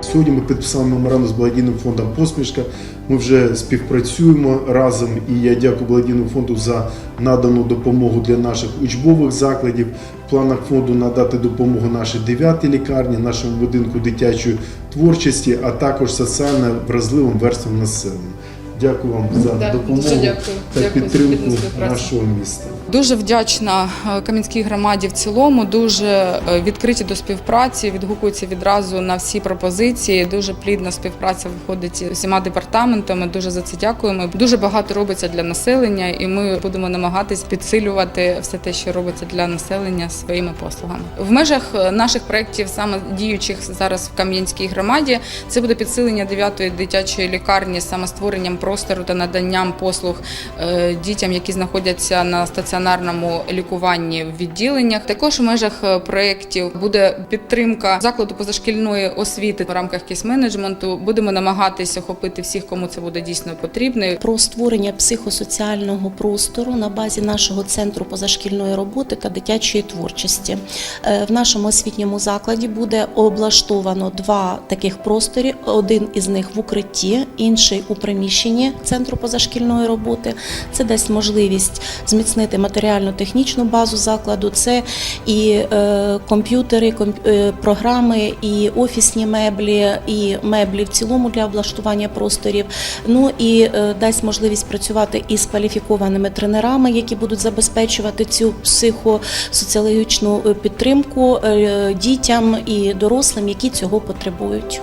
Сьогодні ми підписали меморандум з благодійним фондом Посмішка. Ми вже співпрацюємо разом, і я дякую благодійному фонду за надану допомогу для наших учбових закладів. В планах фонду надати допомогу нашій дев'ятій лікарні, нашому будинку дитячої творчості, а також соціально вразливим верствам населення. Дякую вам за допомогу дякую. та Дякую підтримку нашого міста. Дуже вдячна е, Кам'янській громаді в цілому. Дуже е, відкриті до співпраці, відгукуються відразу на всі пропозиції. Дуже плідна співпраця виходить з усіма департаментами. Дуже за це дякуємо. Дуже багато робиться для населення, і ми будемо намагатись підсилювати все те, що робиться для населення своїми послугами. В межах е, наших проєктів, саме діючих зараз в Кам'янській громаді, це буде підсилення 9-ї дитячої лікарні, саме створенням простору та наданням послуг дітям, які знаходяться на стаціонарному лікуванні в відділеннях. Також в межах е, проєктів буде підтримка закладу позашкільної освіти в рамках кейс-менеджменту. Будемо намагатися охопити всіх, кому це буде дійсно потрібно. про створення психосоціального простору на базі нашого центру позашкільної роботи та дитячої творчості. Е, В нашому освітньому закладі буде облаштовано два таких просторі. Один із них в укритті, інший у приміщенні центру позашкільної роботи. Це дасть можливість зміцнити матеріально-технічну базу закладу. Це і е, комп'ютери, комп- е, програми, і офісні меблі, і меблі в цілому для облаштування просторів. Ну і е, дасть можливість працювати із кваліфікованими тренерами, які будуть забезпечувати цю психосоціологічну підтримку дітям і дорослим, які цього потребують.